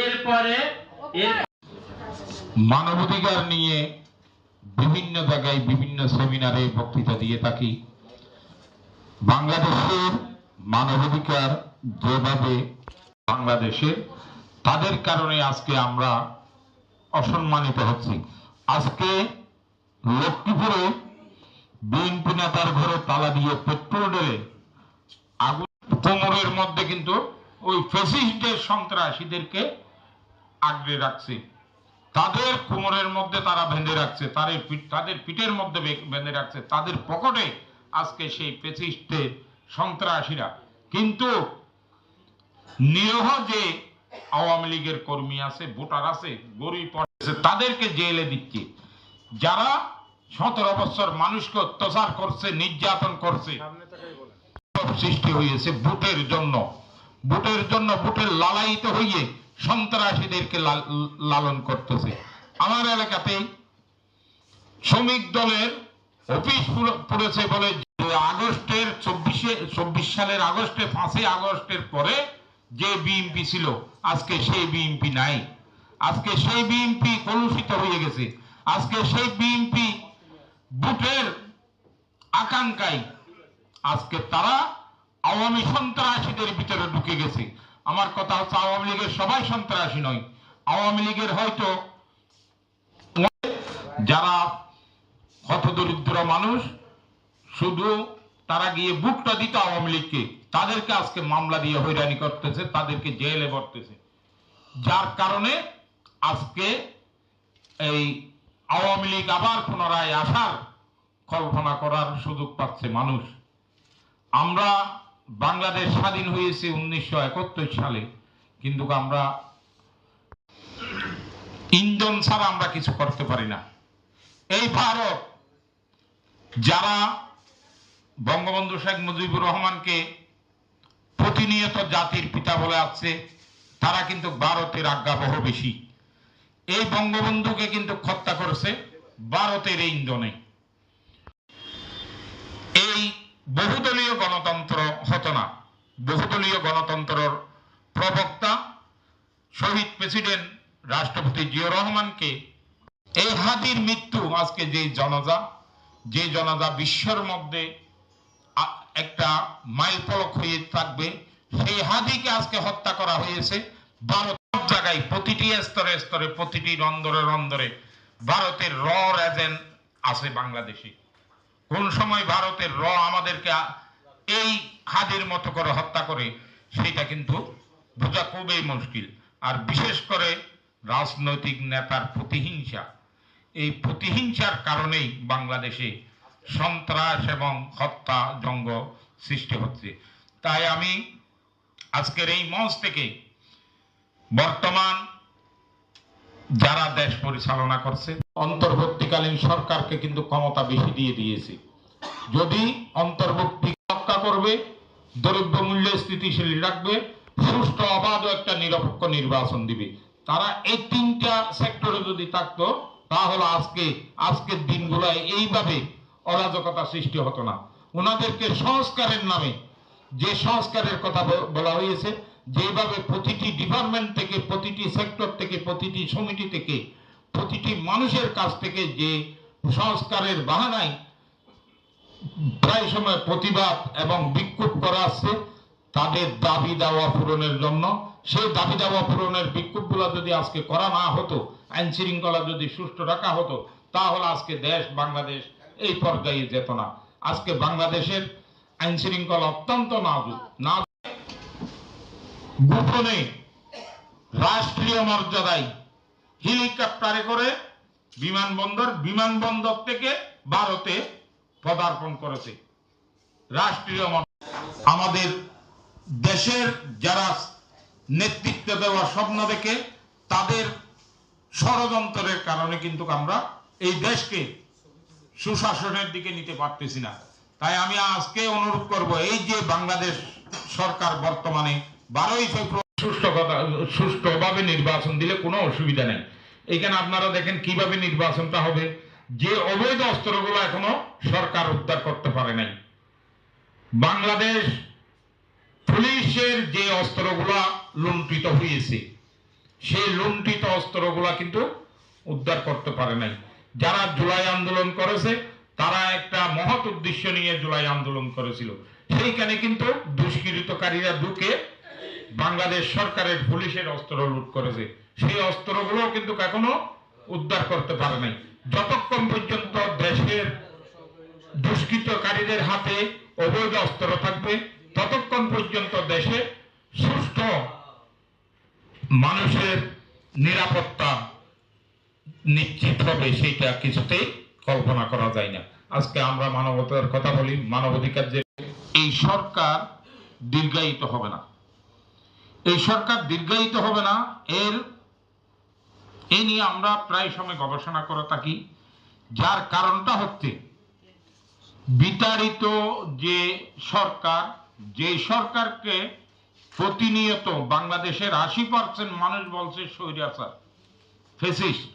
এরপরে মানবাধিকার নিয়ে বিভিন্ন জায়গায় বিভিন্ন সেমিনারে বক্তৃতা দিয়ে থাকি। বাংলাদেশের মানবাধিকার যেভাবে বাংলাদেশে, তাদের কারণে আজকে আমরা অসম্মানিত হচ্ছি। আজকে লক্ষ্মীপুরে বিএনপি নেতার ঘরে তালা দিয়ে পেট্রোল ঢেলে আগুন কোমরের মধ্যে কিন্তু ওই ফেসিস্টদের সন্ত্রাসীদেরকে আগড়ে রাখছে। তাদের কোমরের মধ্যে তারা বেঁধে রাখছে তাদের তাদের পিঠের মধ্যে বেঁধে রাখছে তাদের পকেটে আজকে সেই পেসিস্টের সন্ত্রাসীরা। কিন্তু নিরহ যে আওয়ামী লীগের কর্মী আছে ভোটার আছে গরিব তাদেরকে জেলে দিচ্ছে। যারা সতেরো বছর মানুষকে অত্যাচার করছে নির্যাতন করছে সৃষ্টি হয়েছে ভোটের জন্য। ভোটের জন্য ভোটের লালায়িত হইয়ে সন্ত্রাসীদেরকে লালন করতেছে। আমার এলাকাতেই শ্রমিক দলের অফিস পুড়েছে বলে আগস্টের চব্বিশে, চব্বিশ সালের আগস্টে, পাঁচই আগস্টের পরে যে বিএনপি ছিল, আজকে সেই বিএনপি নাই। আজকে সেই বিএনপি কলুষিত হয়ে গেছে। আজকে সেই বিএনপি বুটের আকাঙ্ক্ষায় আজকে তারা আওয়ামী সন্ত্রাসীদের ভিতরে ঢুকে গেছে। আমার কথা হচ্ছে আওয়ামী লীগের সবাই সন্ত্রাসী নয়। আওয়ামী লীগের হয়তো যারা হতদরিদ্র মানুষ, শুধু তারা গিয়ে বুকটা দিত আওয়ামী লীগকে। তাদেরকে আজকে মামলা দিয়ে হয়রানি করতেছে, তাদেরকে জেলে ভরতেছে। যার কারণে আজকে এই আওয়ামী লীগ আবার পুনরায় আসার কল্পনা করার সুযোগ পাচ্ছে মানুষ। আমরা বাংলাদেশ স্বাধীন হয়েছে উনিশশো একাত্তর সালে, কিন্তু আমরা ইন্ধন ছাড়া আমরা কিছু করতে পারি না। এই ভারত, যারা বঙ্গবন্ধু শেখ মুজিবুর রহমানকে প্রতিনিয়ত জাতির পিতা বলে আসছে, তারা কিন্তু ভারতের আজ্ঞাবহ বেশি। এই বঙ্গবন্ধুকে কিন্তু হত্যা করেছে ভারতের এই ইন্ধনে এই বহুদলীয় গণতন্ত্র হতো না বহুদলীয় গণতন্ত্রর প্রবক্তা শহীদ প্রেসিডেন্ট রাষ্ট্রপতি জিয়াউর রহমানকে এই হাদির মৃত্যু আজকে যে জনজা যে জনজা বিশ্বর মধ্যে একটা মাইল ফলক হয়ে থাকবে সেই হাদিকে আজকে হত্যা করা হয়েছে ভারত জায়গায় প্রতিটি স্তরে স্তরে প্রতিটি রন্দরে রন্দরে ভারতের র এজেন্ট আছে বাংলাদেশে কোন সময় ভারতের র আমাদেরকে এই হাদির মতো করে হত্যা করে সেটা কিন্তু বোঝা খুবই মুশকিল। আর বিশেষ করে রাজনৈতিক নেতার প্রতিহিংসা। এই প্রতিহিংসার কারণেই বাংলাদেশে সন্ত্রাস এবং হত্যা জঙ্গ সৃষ্টি হচ্ছে। তাই আমি আজকের এই মঞ্চ থেকে বর্তমান যারা দেশ পরিচালনা করছে অন্তর্বর্তীকালীন সরকারকে কিন্তু ক্ষমতা বেশি দিয়ে দিয়েছে। যদি অন্তর্বর্তী রক্ষা করবে দ্রব্য মূল্য স্থিতিশীল রাখবে, সুষ্ঠু, অবাধ একটা নিরপেক্ষ নির্বাচন দিবে। তারা এই তিনটা সেক্টরে যদি থাকতো, তাহলে আজকে, আজকের দিনগুলোয় এইভাবে অরাজকতা সৃষ্টি হতো না। ওনাদেরকে সংস্কারের নামে যে সংস্কারের কথা বলা হয়েছে, যেভাবে প্রতিটি ডিপার্টমেন্ট থেকে, প্রতিটি সেক্টর থেকে, প্রতিটি সমিতি থেকে প্রতিটি মানুষের কাছ থেকে যে সংস্কারের বাহানায় প্রায় সময় প্রতিবাদ এবং বিক্ষোভ করা আসছে তাদের দাবি দাওয়া পূরণের জন্য। সেই দাবি দাওয়া পূরণের বিক্ষোভগুলো যদি আজকে করা না হতো, আইন শৃঙ্খলা যদি সুষ্ঠু রাখা হতো, তাহলে আজকে দেশ বাংলাদেশ এই পর্যায়ে যেত না। আজকে বাংলাদেশের আইন শৃঙ্খলা অত্যন্ত নাজুক। না গোপনে রাষ্ট্রীয় মর্যাদায় হেলিকপ্টারে করে বিমানবন্দর বিমানবন্দর থেকে ভারতে পদার্পণ করেছে। রাষ্ট্রীয় আমাদের দেশের যারা নেতৃত্ব দেওয়ার স্বপ্ন দেখে, তাদের ষড়যন্ত্রের কারণে কিন্তু আমরা এই দেশকে সুশাসনের দিকে নিতে পারতেছি না। তাই আমি আজকে অনুরোধ করব, এই যে বাংলাদেশ সরকার বর্তমানে বারোই ফেব্রুয়ারি সুষ্ঠুভাবে নির্বাচন দিলে কোনো অসুবিধা নেই। এখানে আপনারা দেখেন কীভাবে নির্বাচনটা হবে। যে অবৈধ অস্ত্রগুলো এখনও সরকার উদ্ধার করতে পারে নাই। বাংলাদেশ পুলিশের যে অস্ত্রগুলা লুণ্ঠিত হয়েছে, সেই লুণ্ঠিত অস্ত্রগুলা কিন্তু উদ্ধার করতে পারে নাই। যারা জুলাই আন্দোলন করেছে, তারা একটা মহৎ উদ্দেশ্য নিয়ে জুলাই আন্দোলন করেছিল। সেইখানে কিন্তু দুষ্কৃতকারীরা ঢুকে বাংলাদেশ সরকারের পুলিশের অস্ত্র লুট করেছে। সেই অস্ত্রগুলো কিন্তু এখনও উদ্ধার করতে পারে নাই। যতক্ষণ পর্যন্ত দেশের দুষ্কৃতকারীদের হাতে অবৈধ অস্ত্র থাকবে, ততক্ষণ পর্যন্ত দেশে সুস্থ মানুষের নিরাপত্তা নিশ্চিত হবে সেটা কিছুতেই কল্পনা করা যায় না। আজকে আমরা মানবতার কথা বলি, মানবাধিকার যে এই সরকার দীর্ঘায়িত হবে না। এই সরকার দীর্ঘায়িত হবে না। এর, এ নিয়ে আমরা প্রায় সময় গবেষণা করে থাকি। যার কারণটা হচ্ছে, বিতাড়িত যে সরকার, যে সরকারকে প্রতিনিয়ত বাংলাদেশের আশি পার্সেন্ট মানুষ বলছে স্বৈরাচার ফেসিস্ট।